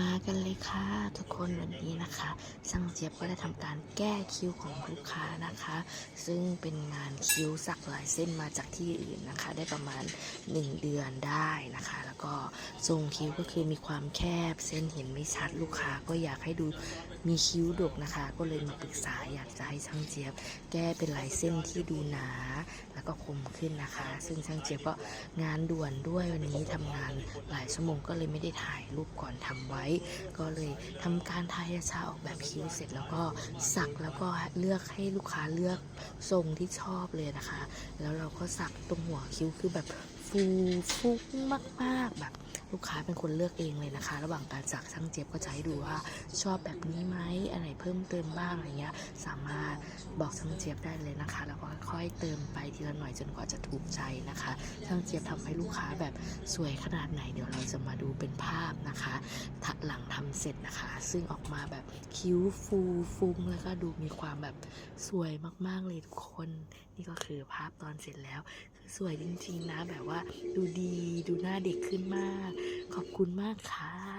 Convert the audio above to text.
มากันเลยค่ะทุกคนวันนี้นะคะช่างเจี๊ยบก็ได้ทำการแก้คิ้วของลูกค้านะคะ ซึ่งเป็นงานคิ้วสักหลายเส้นมาจากที่อื่นนะคะ ได้ประมาณ 1 เดือนได้นะคะ แล้วก็ทรงคิ้วก็คือมีความแคบเส้นเห็นไม่ชัดลูกค้าก็อยากให้ดูมีคิ้วดกนะคะ ก็เลยมาปรึกษาอยากจะให้ช่างเจี๊ยบ แก้เป็นลายเส้นที่ดูหนา แล้วก็คมขึ้นนะคะ ซึ่งช่างเจี๊ยบก็งานด่วนด้วยวันนี้ทำงานหลายชั่วโมงก็เลยไม่ได้ถ่ายรูปก่อนทำไว้ก็เลยทำการทายาชาออกแบบคิ้วเสร็จแล้วก็สักแล้วก็เลือกให้ลูกค้าเลือกทรงที่ชอบเลยนะคะ แล้วเราก็สักตรงหัวคิ้วคือแบบฟูฟุกมากๆแบบลูกค้าเป็นคนเลือกเองเลยนะคะ ระหว่างการสักช่างเจี๊ยบก็จะให้ดูว่าชอบแบบนี้ไหมอะไรเพิ่มเติมบ้างอะไรเงี้ยสามารถบอกช่างเจี๊ยบได้เลยนะคะ แล้วก็ค่อยเติมไปทีละหน่อยจนกว่าจะถูกใจนะคะช่างเจี๊ยบทำให้ลูกค้าแบบสวยขนาดไหนเดี๋ยวเราจะมาดูเป็นภาพนะคะ หลังทำเสร็จนะคะ ซึ่งออกมาแบบคิ้วฟูฟุ้งแล้วก็ดูมีความแบบสวยมากๆเลยทุกคน นี่ก็คือภาพตอนเสร็จแล้ว คือสวยจริงๆนะแบบว่าดูดีดูหน้าเด็กขึ้นมาก ขอบคุณมากค่ะ